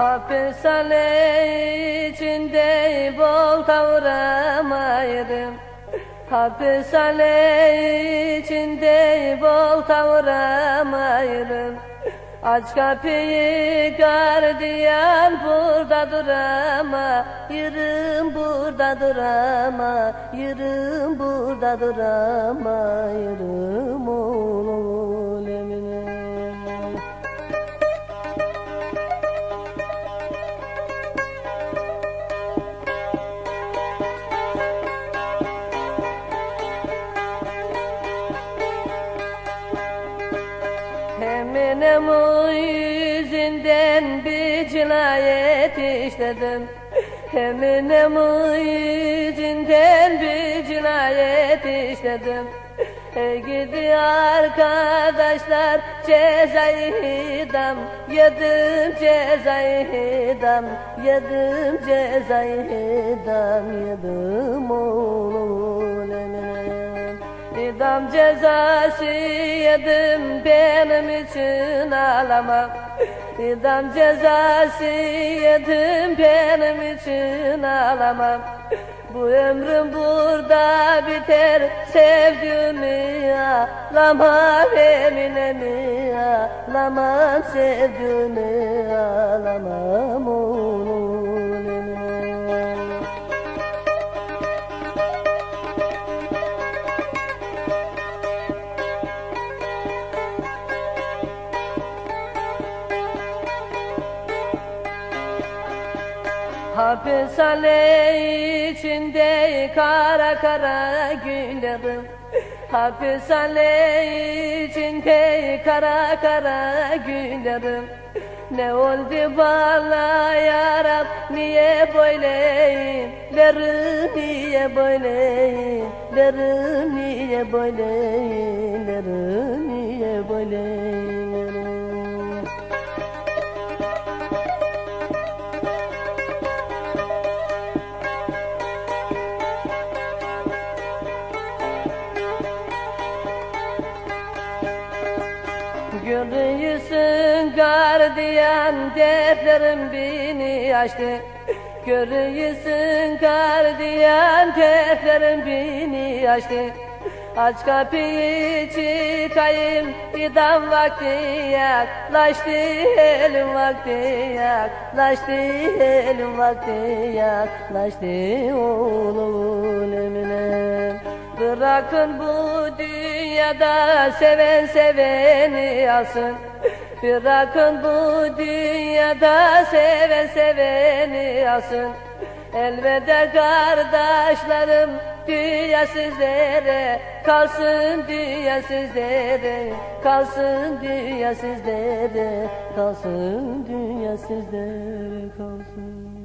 Hapishane içinde bol tavuramıyorum Hapishane içinde bol tavuramıyorum Aç kapıyı gardiyan burada durama. Yürüm burada durama. Yürüm burada durama. Yürüm oğlum O yüzünden bir cinayet işledim. Eminem o yüzünden bir cinayet işledim. Ey gidi arkadaşlar cezayı idam. Yedim cezayı idam Yedim cezayı idam. Yedim oğlum Eminem İdam cezası yedim benim için ağlamam İdam cezası yedim. Benim için ağlamam Bu ömrüm burada biter. Sevdiğimi ağlamam eminemi ağlamam sevdiğimi ağlamam oğlum Hapishane içinde kara kara günlerim Hapishane içinde kara kara günlerim Ne oldu bana yarab niye böyleyim? Lerim niye böyleyim? Lerim niye böyleyim? Lerim niye böyleyim Görüyorsun gardiyan dertlerim beni açtı Görüyorsun gardiyan dertlerim beni açtı Aç kapıyı çıkayım idam vakti yaklaştı Elim vakti yaklaştı Elim vakti yaklaştı Oğlum eminem Bırakın bu dünyada seven seveni alsın. Bırakın bu dünyada seven seveni alsın. Elveda kardeşlerim dünya sizlere Kalsın dünya sizlere Kalsın dünya sizlere Kalsın dünya sizlere kalsın